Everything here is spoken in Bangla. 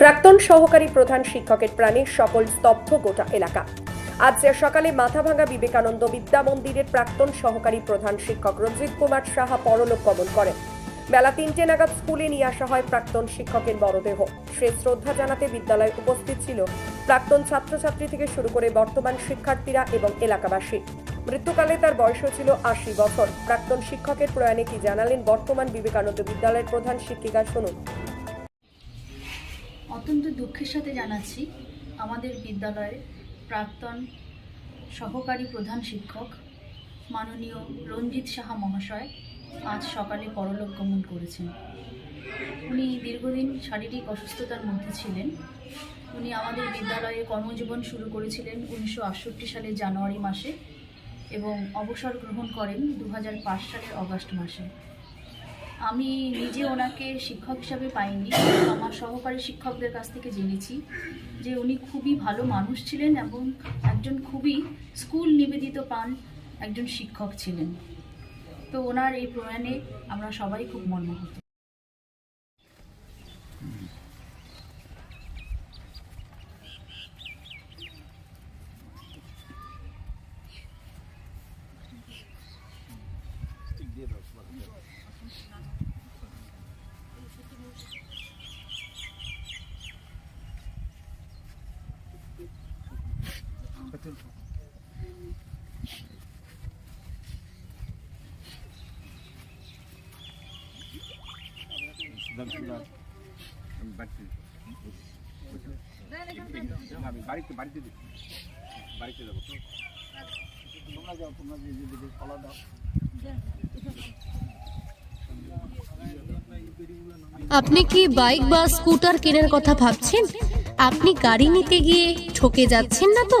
প্রাক্তন সহকারী প্রধান শিক্ষকের প্রাণে সকল স্তব্ধ গোটা এলাকা। আজ সকালে মাথাভাঙ্গা বিবেকানন্দ বিদ্যা মন্দিরের প্রাক্তন সহকারী প্রধান শিক্ষক রঞ্জিত কুমার সাহা পরলোক গমন করেন। বেলা তিনটে নাগাদ স্কুলে নিয়ে আসা হয় প্রাক্তন শিক্ষকের মরদেহ। সে শ্রদ্ধা জানাতে বিদ্যালয়ে উপস্থিত ছিল প্রাক্তন ছাত্রছাত্রী থেকে শুরু করে বর্তমান শিক্ষার্থীরা এবং এলাকাবাসী। মৃত্যুকালে তার বয়সও ছিল আশি বছর। প্রাক্তন শিক্ষকের প্রয়াণে কি জানালেন বর্তমান বিবেকানন্দ বিদ্যালয়ের প্রধান শিক্ষিকা, শুনুন। অত্যন্ত দুঃখের সাথে জানাচ্ছি আমাদের বিদ্যালয়ের প্রাক্তন সহকারী প্রধান শিক্ষক মাননীয় রঞ্জিত সাহা মহাশয় আজ সকালে পরলোক গমন করেছেন। উনি দীর্ঘদিন শারীরিক অসুস্থতার মধ্যে ছিলেন। উনি আমাদের বিদ্যালয়ে কর্মজীবন শুরু করেছিলেন উনিশশো আটষট্টি সালের জানুয়ারি মাসে এবং অবসর গ্রহণ করেন দু হাজার পাঁচ সালের অগস্ট মাসে। আমি নিজে ওনাকে শিক্ষক হিসাবে পাইনি, আমার সহকারী শিক্ষকদের কাছ থেকে জেনেছি যে উনি খুবই ভালো মানুষ ছিলেন এবং একজন খুবই স্কুল নিবেদিত পান একজন শিক্ষক ছিলেন। তো ওনার এই প্রয়াণে আমরা সবাই খুব মর্মাহত। আমি বাড়িতে বাড়িতে দিই বাড়িতে যাব। তোমরা যাও তোমরা যে যে কলা দাও। আপনি কি বাইক বা স্কুটার কেনার কথা ভাবছেন? আপনি গাড়ি নিতে গিয়ে ঠকে যাচ্ছেন না তো?